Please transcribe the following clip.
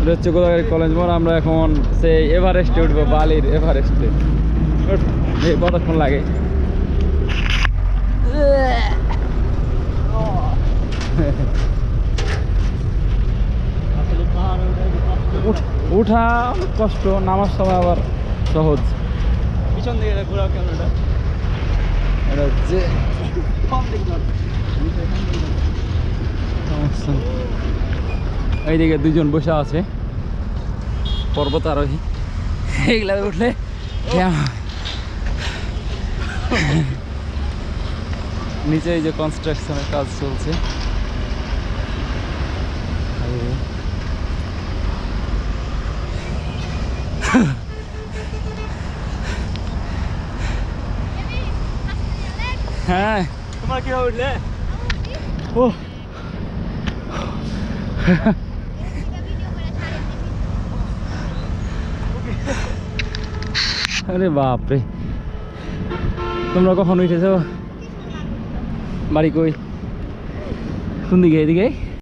এটা হচ্ছে গোদাগাড়ি কলেজ মোড় আমরা এখন সেই এভারেস্টে উঠবো বালির এভারেস্টে কতক্ষণ লাগে। উঠ- কষ্ট নামার সময় আবার সহজ পিছন দিকে ঘোরা ক্যামেরাটা এটা হচ্ছে কম সমস্যা। এইদিকে দুজন বসে আছে। পর্বত আরোহী এইগুলা উঠলে? নিচে এই যে কনস্ট্রাকশনের কাজ চলছে। হ্যাঁ। তোমরা কীভাবে উঠলে? ও। আরে বাপরে। তোমরা কখন উঠেছো? বাড়ি কই? কোন দিকে এদিকে?